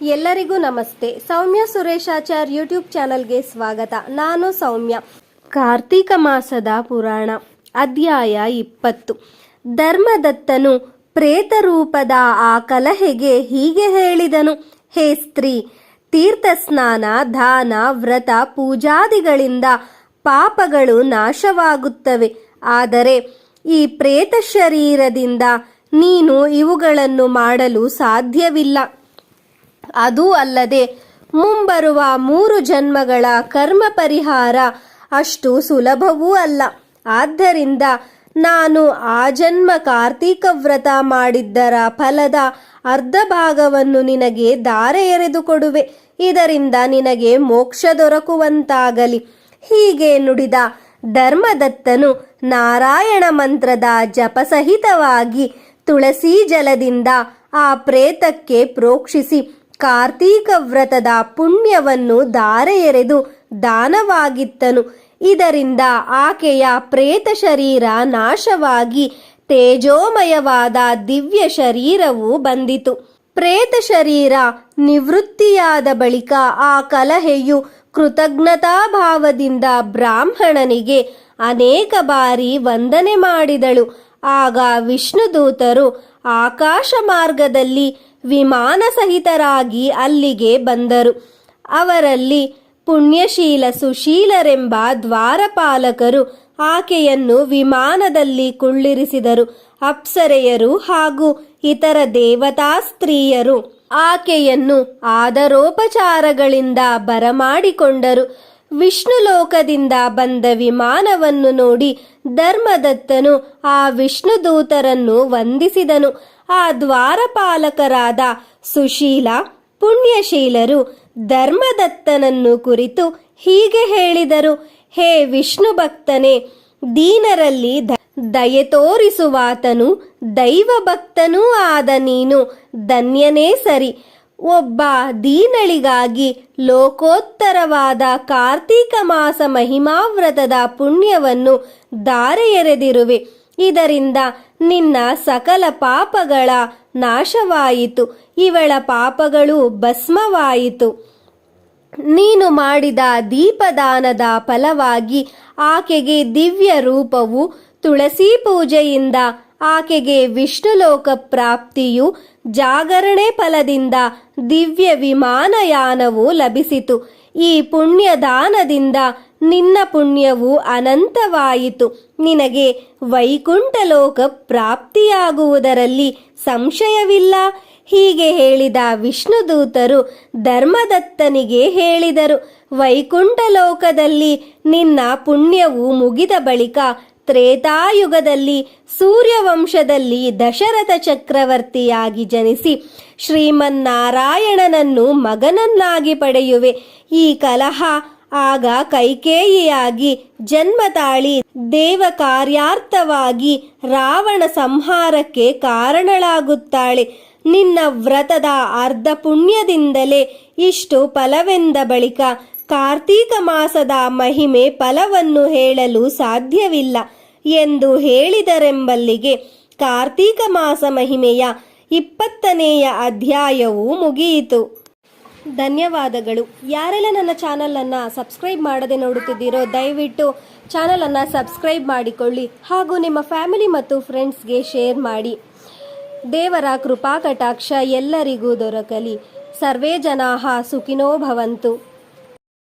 ಎಲ್ಲರಿಗೂ ನಮಸ್ತೆ. ಸೌಮ್ಯ ಸುರೇಶಾಚಾರ್ ಯೂಟ್ಯೂಬ್ ಚಾನಲ್ಗೆ ಸ್ವಾಗತ. ನಾನು ಸೌಮ್ಯ. ಕಾರ್ತೀಕ ಮಾಸದ ಪುರಾಣ, ಅಧ್ಯಾಯ ಇಪ್ಪತ್ತು. ಧರ್ಮದತ್ತನು ಪ್ರೇತರೂಪದ ಆ ಕಲಹೆಗೆ ಹೀಗೆ ಹೇಳಿದನು, ಹೇ ಸ್ತ್ರೀ, ತೀರ್ಥ ಸ್ನಾನ, ದಾನ, ವ್ರತ, ಪೂಜಾದಿಗಳಿಂದ ಪಾಪಗಳು ನಾಶವಾಗುತ್ತವೆ. ಆದರೆ ಈ ಪ್ರೇತ ಶರೀರದಿಂದ ನೀನು ಇವುಗಳನ್ನು ಮಾಡಲು ಸಾಧ್ಯವಿಲ್ಲ. ಅದೂ ಅಲ್ಲದೆ ಮುಂಬರುವ ಮೂರು ಜನ್ಮಗಳ ಕರ್ಮ ಪರಿಹಾರ ಅಷ್ಟು ಸುಲಭವೂ ಅಲ್ಲ. ಆದ್ದರಿಂದ ನಾನು ಆ ಜನ್ಮ ಕಾರ್ತೀಕ ವ್ರತ ಮಾಡಿದ್ದರ ಫಲದ ಅರ್ಧ ಭಾಗವನ್ನು ನಿನಗೆ ದಾರೆ ಎರೆದು ಕೊಡುವೆ. ಇದರಿಂದ ನಿನಗೆ ಮೋಕ್ಷ ದೊರಕುವಂತಾಗಲಿ. ಹೀಗೆ ನುಡಿದ ಧರ್ಮದತ್ತನು ನಾರಾಯಣ ಮಂತ್ರದ ಜಪಸಹಿತವಾಗಿ ತುಳಸಿ ಜಲದಿಂದ ಆ ಪ್ರೇತಕ್ಕೆ ಪ್ರೋಕ್ಷಿಸಿ ಕಾರ್ತೀಕ ವ್ರತದ ಪುಣ್ಯವನ್ನು ಧಾರೆಯೆರೆದು ಎರೆದು ದಾನವಾಗಿತ್ತನು. ಇದರಿಂದ ಆಕೆಯ ಪ್ರೇತ ಶರೀರ ನಾಶವಾಗಿ ತೇಜೋಮಯವಾದ ದಿವ್ಯ ಶರೀರವು ಬಂದಿತು. ಪ್ರೇತ ಶರೀರ ನಿವೃತ್ತಿಯಾದ ಬಳಿಕ ಆ ಕಲಹೆಯು ಕೃತಜ್ಞತಾಭಾವದಿಂದ ಬ್ರಾಹ್ಮಣನಿಗೆ ಅನೇಕ ಬಾರಿ ವಂದನೆ ಮಾಡಿದಳು. ಆಗ ವಿಷ್ಣುದೂತರು ಆಕಾಶ ಮಾರ್ಗದಲ್ಲಿ ವಿಮಾನ ಸಹಿತರಾಗಿ ಅಲ್ಲಿಗೆ ಬಂದರು. ಅವರಲ್ಲಿ ಪುಣ್ಯಶೀಲ ಸುಶೀಲರೆಂಬ ದ್ವಾರಪಾಲಕರು ಆಕೆಯನ್ನು ವಿಮಾನದಲ್ಲಿ ಕುಳ್ಳಿರಿಸಿದರು. ಅಪ್ಸರೆಯರು ಹಾಗೂ ಇತರ ದೇವತಾ ಸ್ತ್ರೀಯರು ಆಕೆಯನ್ನು ಆದರೋಪಚಾರಗಳಿಂದ ಬರಮಾಡಿಕೊಂಡರು. ವಿಷ್ಣು ಲೋಕದಿಂದ ಬಂದ ವಿಮಾನವನ್ನು ನೋಡಿ ಧರ್ಮದತ್ತನು ಆ ವಿಷ್ಣುದೂತರನ್ನು ವಂದಿಸಿದನು. ಆ ದ್ವಾರಪಾಲಕರಾದ ಸುಶೀಲ, ಪುಣ್ಯಶೀಲರು ಧರ್ಮದತ್ತನನ್ನು ಕುರಿತು ಹೀಗೆ ಹೇಳಿದರು, ಹೇ ವಿಷ್ಣು ಭಕ್ತನೇ, ದೀನರಲ್ಲಿ ದಯೆ ತೋರಿಸುವಾತನು ದೈವ ಭಕ್ತನೂ ಆದ ನೀನು, ಧನ್ಯನೇ ಸರಿ. ಒಬ್ಬ ದೀನಳಿಗಾಗಿ ಲೋಕೋತ್ತರವಾದ ಕಾರ್ತೀಕ ಮಾಸ ಮಹಿಮಾವ್ರತದ ಪುಣ್ಯವನ್ನು ಧಾರೆ ಎರೆದಿರುವೆ ಇದರಿಂದ ನಿನ್ನ ಸಕಲ ಪಾಪಗಳ ನಾಶವಾಯಿತು. ಇವಳ ಪಾಪಗಳು ಭಸ್ಮವಾಯಿತು. ನೀನು ಮಾಡಿದ ದೀಪದಾನದ ಫಲವಾಗಿ ಆಕೆಗೆ ದಿವ್ಯ ರೂಪವು ತುಳಸಿ ಪೂಜೆಯಿಂದ ಆಕೆಗೆ ವಿಷ್ಣುಲೋಕ ಪ್ರಾಪ್ತಿಯು ಜಾಗರಣೆ ಫಲದಿಂದ ದಿವ್ಯ ವಿಮಾನಯಾನವು ಲಭಿಸಿತು. ಈ ಪುಣ್ಯದಾನದಿಂದ ನಿನ್ನ ಪುಣ್ಯವು ಅನಂತವಾಯಿತು. ನಿನಗೆ ವೈಕುಂಠ ಲೋಕ ಪ್ರಾಪ್ತಿಯಾಗುವುದರಲ್ಲಿ ಸಂಶಯವಿಲ್ಲ. ಹೀಗೆ ಹೇಳಿದ ವಿಷ್ಣುದೂತರು ಧರ್ಮದತ್ತನಿಗೆ ಹೇಳಿದರು. ವೈಕುಂಠ ಲೋಕದಲ್ಲಿ ನಿನ್ನ ಪುಣ್ಯವು ಮುಗಿದ ಬಳಿಕ ತ್ರೇತಾಯುಗದಲ್ಲಿ ಸೂರ್ಯವಂಶದಲ್ಲಿ ದಶರಥ ಚಕ್ರವರ್ತಿಯಾಗಿ ಜನಿಸಿ ಶ್ರೀಮನ್ನಾರಾಯಣನನ್ನು ಮಗನನ್ನಾಗಿ ಪಡೆಯುವೆ. ಈ ಕಲಹ ಆಗ ಕೈಕೇಯಿಯಾಗಿ ಜನ್ಮ ತಾಳಿ ದೇವ ಕಾರ್ಯಾರ್ಥವಾಗಿ ರಾವಣ ಸಂಹಾರಕ್ಕೆ ಕಾರಣಳಾಗುತ್ತಾಳೆ. ನಿನ್ನ ವ್ರತದ ಅರ್ಧ ಪುಣ್ಯದಿಂದಲೇ ಇಷ್ಟು ಫಲವೆಂದ ಬಳಿಕ ಕಾರ್ತೀಕ ಮಾಸದ ಮಹಿಮೆ ಫಲವನ್ನು ಹೇಳಲು ಸಾಧ್ಯವಿಲ್ಲ ಎಂದು ಹೇಳಿದರೆಂಬಲ್ಲಿಗೆ ಕಾರ್ತೀಕ ಮಾಸ ಮಹಿಮೆಯ ಇಪ್ಪತ್ತನೆಯ ಅಧ್ಯಾಯವು ಮುಗಿಯಿತು. ಧನ್ಯವಾದಗಳು. ಯಾರೆಲ್ಲ ನನ್ನ ಚಾನಲನ್ನು ಸಬ್ಸ್ಕ್ರೈಬ್ ಮಾಡದೆ ನೋಡುತ್ತಿದ್ದೀರೋ ದಯವಿಟ್ಟು ಚಾನಲನ್ನು ಸಬ್ಸ್ಕ್ರೈಬ್ ಮಾಡಿಕೊಳ್ಳಿ ಹಾಗೂ ನಿಮ್ಮ ಫ್ಯಾಮಿಲಿ ಮತ್ತು ಫ್ರೆಂಡ್ಸ್ಗೆ ಶೇರ್ ಮಾಡಿ. ದೇವರ ಕೃಪಾ ಕಟಾಕ್ಷ ಎಲ್ಲರಿಗೂ ದೊರಕಲಿ. ಸರ್ವೇ ಜನಾಹ ಸುಖಿನೋ ಭವಂತು.